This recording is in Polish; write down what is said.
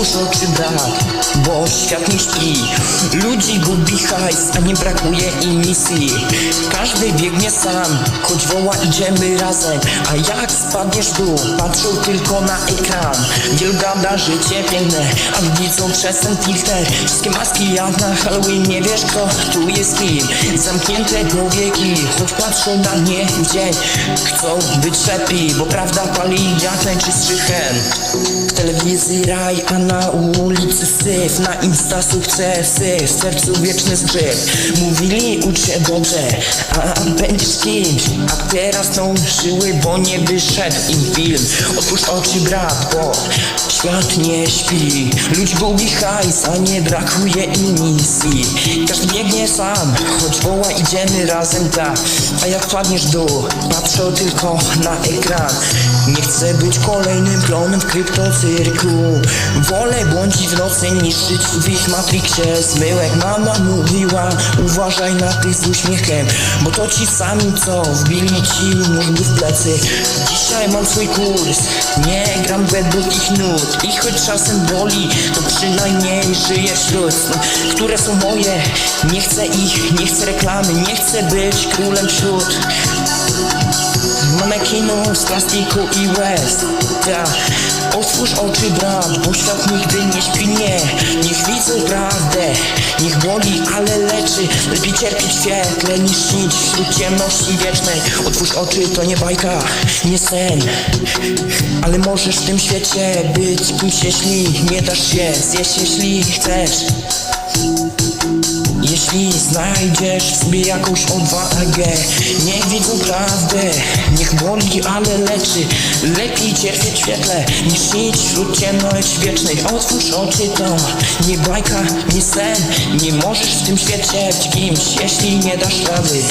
Otwórz oczy brat, bo świat nie śpi Ludzi gubi hajs, a nie brakuje im misji. Każdy biegnie sam, choć woła idziemy razem. A jak spadniesz dół, patrzą tylko na ekran. Wielu życie piękne, a widzą przez ten filtr Wszystkie maski jak na Halloween, nie wiesz kto tu jest kim. Zamknięte powieki, choć patrzą na nie w dzień Chcą być lepiej, bo prawda pali jak najczystszy hen. W telewizji raj, a na ulicy syf Na insta sukcesy, w sercu wieczny zgrzyt. Mówili ucz się dobrze, a będziesz kimś A teraz żyły, bo nie wyszedł im film. Otwórz oczy brat, bo świat nie śpi. Ludzi gubi hajs, a nie brakuje im misji Każdy biegnie sam, choć woła idziemy razem tak A jak padniesz w dół, patrzą tylko na ekran. Nie chcę być kolejnym klonem w kryptocyrku. Wolę błądzić w nocy niż żyć w ich matrixie. Zmyłek mama mówiła, uważaj na tych z uśmiechem. Bo to ci sami co wbili ci mózgu w plecy. Dzisiaj mam swój kurs, nie gram według ich nut I choć czasem boli, to przynajmniej żyję wśród Które są moje, nie chcę ich, nie chcę reklamy Nie chcę być królem wśród. Manekinu z plastiku i łez Ta, otwórz oczy brat, bo świat nigdy nie śpi. Nie Niech widzą prawdę, niech boli, ale leczy. Lepiej cierpieć świetle niż śnić wśród ciemności wiecznej. Otwórz oczy, to nie bajka, nie sen. Ale możesz w tym świecie być kimś, jeśli nie dasz się zjeść, jeśli chcesz jeśli znajdziesz w sobie jakąś odwagę Niech widzą prawdę, niech boli, ale leczy. Lepiej cierpieć w świetle, niż śnić wśród ciemności wiecznej. Otwórz oczy to, nie bajka, nie sen. Nie możesz w tym świecie być kimś, jeśli nie dasz rady